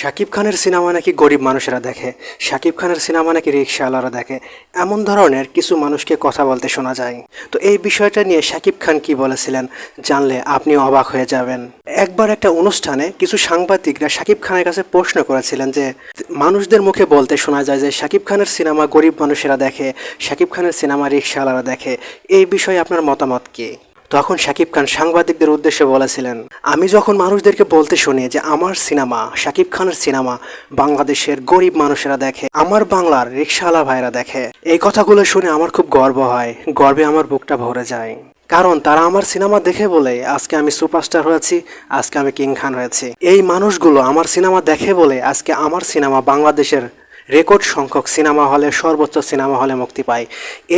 শাকিব খানের সিনেমা নাকি গরিব মানুষেরা দেখে, শাকিব খানের সিনেমা নাকি রিক্সাওয়ালারা দেখে, এমন ধরনের কিছু মানুষকে কথা বলতে শোনা যায়। তো এই বিষয়টা নিয়ে শাকিব খান কি বলেছিলেন জানলে আপনি অবাক হয়ে যাবেন। একবার একটা অনুষ্ঠানে কিছু সাংবাদিকরা শাকিব খানের কাছে প্রশ্ন করেছিলেন যে, মানুষদের মুখে বলতে শোনা যায় যে, শাকিব খানের সিনেমা গরিব মানুষেরা দেখে, শাকিব খানের সিনেমা রিক্সাওয়ালারা দেখে, এই বিষয়ে আপনার মতামত কি? তখন শাকিব খান সাংবাদিকদের উদ্দেশ্যে বলেছিলেন, আমি যখন মানুষদেরকে বলতে শুনি যে আমার সিনেমা শাকিব খানের সিনেমা বাংলাদেশের গরিব মানুষেরা দেখে, আমার বাংলার রিক্সাওয়ালা ভাইরা দেখে, এই কথাগুলো শুনে আমার খুব গর্ব হয়, গর্বে আমার বুকটা ভরে যায়। কারণ তারা আমার সিনেমা দেখে বলে, আজকে আমি সুপারস্টার হয়েছি, আজকে আমি কিং খান হয়েছি। এই মানুষগুলো আমার সিনেমা দেখে বলে, আজকে আমার সিনেমা বাংলাদেশের রেকর্ড সংখ্যক সিনেমা হলে, সর্বোচ্চ সিনেমা হলে মুক্তি পায়।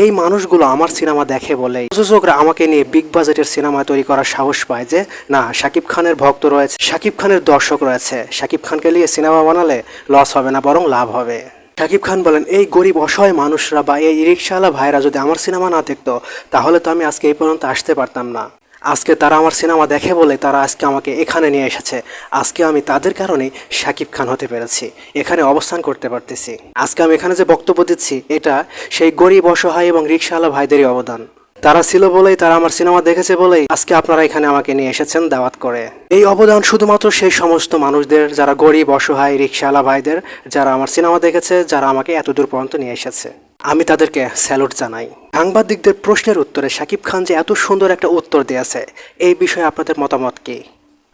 এই মানুষগুলো আমার সিনেমা দেখে বলেই প্রযোজকরা আমাকে নিয়ে বিগ বাজেটের সিনেমা তৈরি করার সাহস পায় যে, না, শাকিব খানের ভক্ত রয়েছে, শাকিব খানের দর্শক রয়েছে। শাকিব খানকে নিয়ে সিনেমা বানালে লস হবে না, বরং লাভ হবে। শাকিব খান বলেন, এই গরিব, অসহায় মানুষরা বা এই রিক্সাওয়ালা ভাইরা যদি আমার সিনেমা না দেখতো, তাহলে তো আমি আজকে এই পর্যন্ত আসতে পারতাম না। আজকে তারা আমার সিনেমা দেখে বলে তারা আজকে আমাকে এখানে নিয়ে এসেছে। আজকে আমি তাদের কারণে শাকিব খান হতে পেরেছি। এখানে অবস্থান করতে পারতেছি। আজকে আমি এখানে যে বক্তব্য দিচ্ছি, এটা সেই গরিব, অসহায় এবং রিক্সাওয়ালা ভাইদেরই অবদান। তারা ছিল বলেই তারা আমার সিনেমা দেখেছে বলেই আজকে আপনারা এখানে আমাকে নিয়ে এসেছেন দাওয়াত করে। এই অবদান শুধুমাত্র সেই সমস্ত মানুষদের, যারা গরিব, অসহায় রিক্সাওয়ালা ভাইদের, যারা আমার সিনেমা দেখেছে, যারা আমাকে এত দূর পর্যন্ত নিয়ে এসেছে। আমি তাদেরকে স্যালুট জানাই। সাংবাদিকদের প্রশ্নের উত্তরে সাকিব খান যে এত সুন্দর একটা উত্তর দিয়েছে, এই বিষয়ে আপনাদের মতামত কি?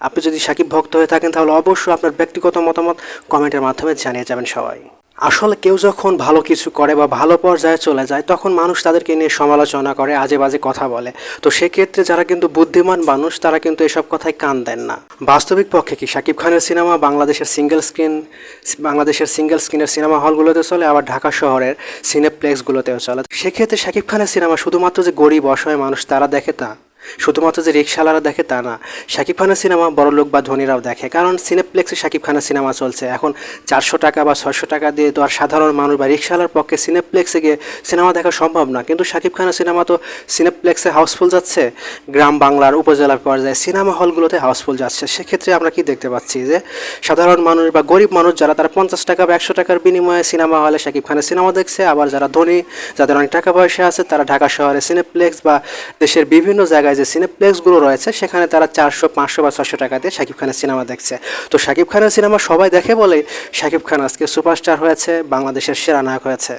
আপনি যদি সাকিব ভক্ত হয়ে থাকেন তাহলে অবশ্যই আপনার ব্যক্তিগত মতামত কমেন্টের মাধ্যমে জানিয়ে যাবেন সবাই। আসলে কেউ যখন ভালো কিছু করে বা ভালো পর্যায়ে চলে যায়, তখন মানুষ তাদেরকে নিয়ে সমালোচনা করে আজে বাজে কথা বলে। তো সেক্ষেত্রে যারা কিন্তু বুদ্ধিমান মানুষ, তারা কিন্তু এসব কথায় কান দেন না। বাস্তবিক পক্ষে কি? শাকিব খানের সিনেমা বাংলাদেশের সিঙ্গেল স্ক্রিন, বাংলাদেশের সিঙ্গেল স্ক্রিনের সিনেমা হলগুলোতে চলে, আবার ঢাকা শহরের সিনেপ্লেক্সগুলোতেও চলে। সেক্ষেত্রে শাকিব খানের সিনেমা শুধুমাত্র যে গরিব, অসহায় মানুষ, তারা দেখে তা শুধুমাত্র যে রিক্সাওয়ালারা দেখে তা না, শাকিব খানের সিনেমা বড় লোক বা ধনীরাও দেখে, কারণ সিনেপ্লেক্সে শাকিব খানের সিনেমা চলছে। এখন চারশো টাকা বা ছয়শো টাকা দিয়ে তো আর সাধারণ মানুষ বা রিক্সাওয়ালার পক্ষে সিনেপ্লেক্সে গিয়ে সিনেমা দেখা সম্ভব না। কিন্তু শাকিব খানের সিনেমা তো সিনেপ্লেক্সে হাউসফুল যাচ্ছে, গ্রাম বাংলার উপজেলার পর্যায়ে সিনেমা হলগুলোতে হাউসফুল যাচ্ছে। সেক্ষেত্রে আমরা কি দেখতে পাচ্ছি যে সাধারণ মানুষ বা গরিব মানুষ যারা তারা পঞ্চাশ টাকা বা একশো টাকার বিনিময়ে সিনেমা হলে শাকিব খানের সিনেমা দেখছে, আবার যারা ধনী, যাদের অনেক টাকা পয়সা আছে, তারা ঢাকা শহরে সিনেপ্লেক্স বা দেশের বিভিন্ন জায়গায় যে সিনেপ্লেক্সগুলো রয়েছে, সেখানে তারা চারশো, পাঁচশো বা ছশো টাকা দিয়ে শাকিব খানের সিনেমা দেখছে। তো শাকিব খানের সিনেমা সবাই দেখে বলে, শাকিব খান আজকে সুপারস্টার হয়েছে, বাংলাদেশের সেরা নায়ক হয়েছে।